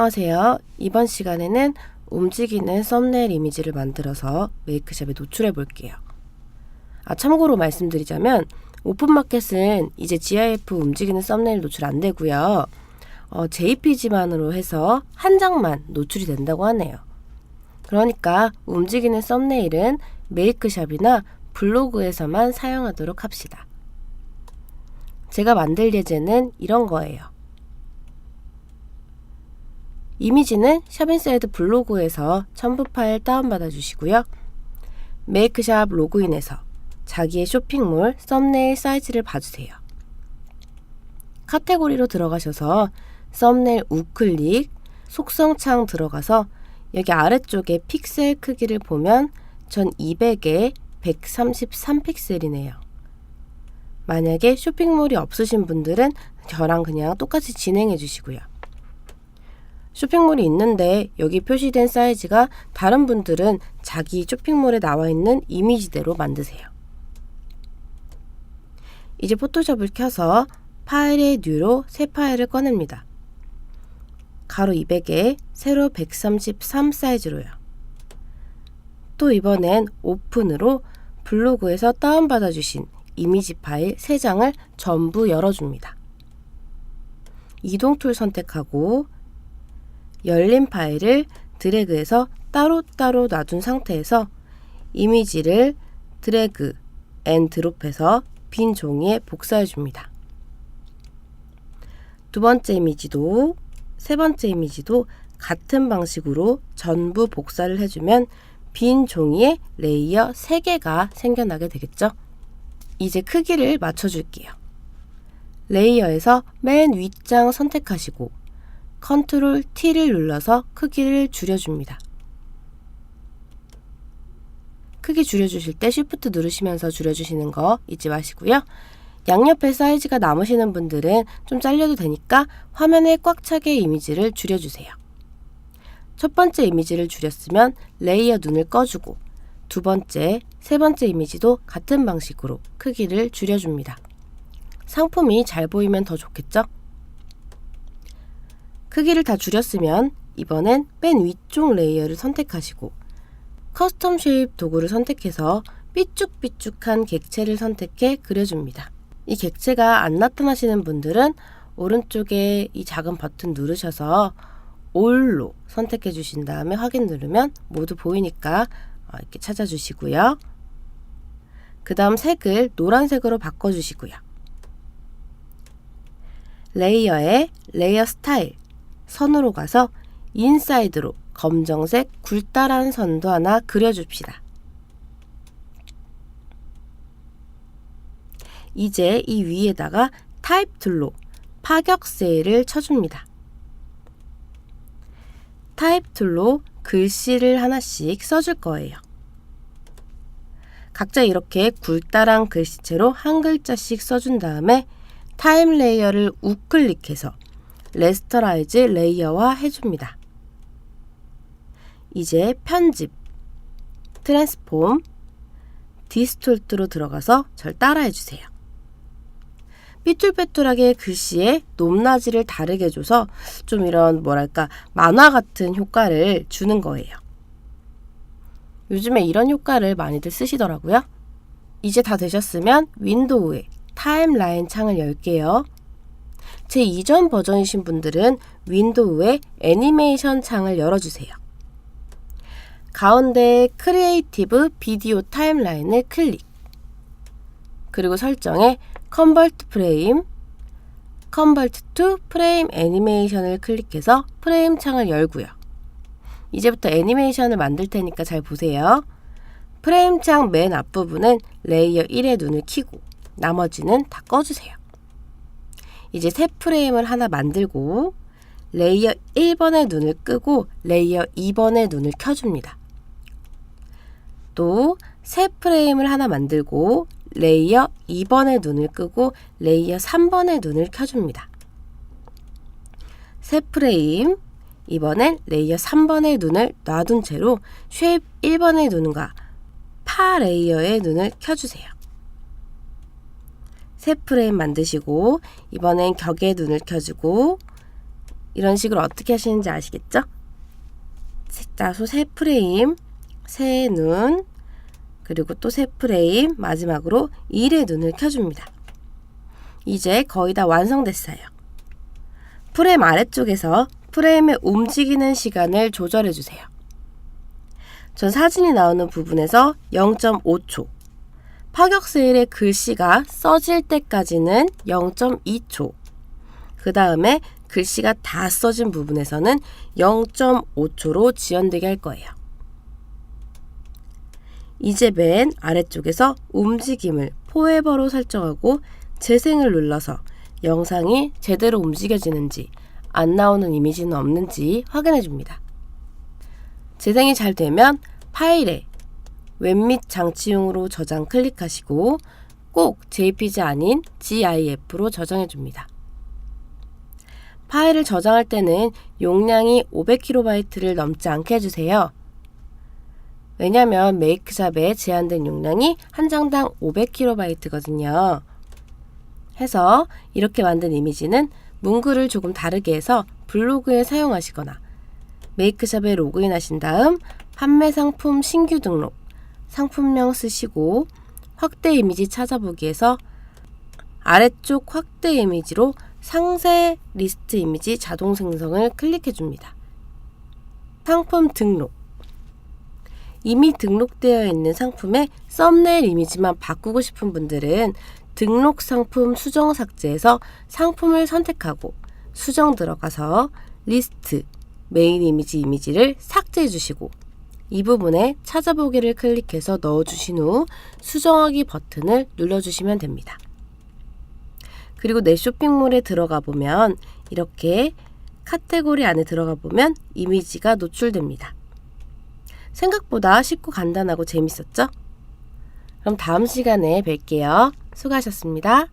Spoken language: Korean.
안녕하세요. 이번 시간에는 움직이는 썸네일 이미지를 만들어서 메이크샵에 노출해 볼게요. 아, 참고로 말씀드리자면 오픈마켓은 이제 GIF 움직이는 썸네일 노출 안 되고요. 어, JPG만으로 해서 한 장만 노출이 된다고 하네요. 그러니까 움직이는 썸네일은 메이크샵이나 블로그에서만 사용하도록 합시다. 제가 만들 예제는 이런 거예요. 이미지는 샵인사이드 블로그에서 첨부 파일 다운받아 주시고요. 메이크샵 로그인에서 자기의 쇼핑몰 썸네일 사이즈를 봐주세요. 카테고리로 들어가셔서 썸네일 우클릭 속성창 들어가서 여기 아래쪽에 픽셀 크기를 보면 전 200에 133픽셀이네요. 만약에 쇼핑몰이 없으신 분들은 저랑 그냥 똑같이 진행해 주시고요. 쇼핑몰이 있는데 여기 표시된 사이즈가 다른 분들은 자기 쇼핑몰에 나와 있는 이미지대로 만드세요. 이제 포토샵을 켜서 파일의 뉴로 새 파일을 꺼냅니다. 가로 200에 세로 133 사이즈로요. 또 이번엔 오픈으로 블로그에서 다운받아 주신 이미지 파일 3장을 전부 열어줍니다. 이동 툴 선택하고 열린 파일을 드래그해서 따로따로 놔둔 상태에서 이미지를 드래그 앤 드롭해서 빈 종이에 복사해 줍니다. 두 번째 이미지도 세 번째 이미지도 같은 방식으로 전부 복사를 해주면 빈 종이에 레이어 3개가 생겨나게 되겠죠. 이제 크기를 맞춰줄게요. 레이어에서 맨 윗장 선택하시고 컨트롤 T를 눌러서 크기를 줄여줍니다. 크기 줄여주실 때 Shift 누르시면서 줄여주시는 거 잊지 마시고요. 양옆에 사이즈가 남으시는 분들은 좀 잘려도 되니까 화면에 꽉 차게 이미지를 줄여주세요. 첫 번째 이미지를 줄였으면 레이어 눈을 꺼주고 두 번째, 세 번째 이미지도 같은 방식으로 크기를 줄여줍니다. 상품이 잘 보이면 더 좋겠죠? 크기를 다 줄였으면 이번엔 맨 위쪽 레이어를 선택하시고 커스텀 쉐입 도구를 선택해서 삐쭉삐쭉한 객체를 선택해 그려줍니다. 이 객체가 안 나타나시는 분들은 오른쪽에 이 작은 버튼 누르셔서 올로 선택해 주신 다음에 확인 누르면 모두 보이니까 어, 이렇게 찾아주시고요. 그 다음 색을 노란색으로 바꿔주시고요. 레이어에 레이어 스타일 선으로 가서 인사이드로 검정색 굴다란 선도 하나 그려줍시다. 이제 이 위에다가 타입 툴로 파격 세일을 쳐줍니다. 타입 툴로 글씨를 하나씩 써줄 거예요. 각자 이렇게 굴다란 글씨체로 한 글자씩 써준 다음에 타임 레이어를 우클릭해서 레스터라이즈 레이어화 해줍니다. 이제 편집, 트랜스폼, 디스톨트로 들어가서 절 따라해주세요. 삐뚤빼뚤하게 글씨의 높낮이를 다르게 줘서 좀 이런 뭐랄까 만화 같은 효과를 주는 거예요. 요즘에 이런 효과를 많이들 쓰시더라고요. 이제 다 되셨으면 윈도우에 타임라인 창을 열게요. 제 이전 버전이신 분들은 윈도우에 애니메이션 창을 열어주세요. 가운데 크리에이티브 비디오 타임라인을 클릭. 그리고 설정에 컨버트 프레임, 컨버트 투 프레임 애니메이션을 클릭해서 프레임 창을 열고요. 이제부터 애니메이션을 만들 테니까 잘 보세요. 프레임 창 맨 앞부분은 레이어 1의 눈을 켜고 나머지는 다 꺼주세요. 이제 새 프레임을 하나 만들고 레이어 1번의 눈을 끄고 레이어 2번의 눈을 켜줍니다. 또 새 프레임을 하나 만들고 레이어 2번의 눈을 끄고 레이어 3번의 눈을 켜줍니다. 새 프레임, 이번엔 레이어 3번의 눈을 놔둔 채로 쉐입 1번의 눈과 파 레이어의 눈을 켜주세요. 새 프레임 만드시고 이번엔 격의 눈을 켜주고 이런 식으로 어떻게 하시는지 아시겠죠? 자, 소세 프레임, 새의 눈, 그리고 또 새 프레임, 마지막으로 일의 눈을 켜줍니다. 이제 거의 다 완성됐어요. 프레임 아래쪽에서 프레임의 움직이는 시간을 조절해 주세요. 전 사진이 나오는 부분에서 0.5초, 파격 세일의 글씨가 써질 때까지는 0.2초, 그 다음에 글씨가 다 써진 부분에서는 0.5초로 지연되게 할 거예요. 이제 맨 아래쪽에서 움직임을 포에버로 설정하고 재생을 눌러서 영상이 제대로 움직여지는지 안 나오는 이미지는 없는지 확인해 줍니다. 재생이 잘 되면 파일에 웹 및 장치용으로 저장 클릭하시고 꼭 JPG 아닌 GIF로 저장해 줍니다. 파일을 저장할 때는 용량이 500KB를 넘지 않게 해주세요. 왜냐면 메이크샵에 제한된 용량이 한 장당 500KB거든요. 해서 이렇게 만든 이미지는 문구를 조금 다르게 해서 블로그에 사용하시거나 메이크샵에 로그인하신 다음 판매 상품 신규 등록, 상품명 쓰시고 확대 이미지 찾아보기에서 아래쪽 확대 이미지로 상세 리스트 이미지 자동 생성을 클릭해 줍니다. 상품 등록 이미 등록되어 있는 상품의 썸네일 이미지만 바꾸고 싶은 분들은 등록 상품 수정 삭제에서 상품을 선택하고 수정 들어가서 리스트 메인 이미지 이미지를 삭제해 주시고 이 부분에 찾아보기를 클릭해서 넣어 주신 후 수정하기 버튼을 눌러 주시면 됩니다. 그리고 내 쇼핑몰에 들어가 보면 이렇게 카테고리 안에 들어가 보면 이미지가 노출됩니다. 생각보다 쉽고 간단하고 재밌었죠? 그럼 다음 시간에 뵐게요. 수고하셨습니다.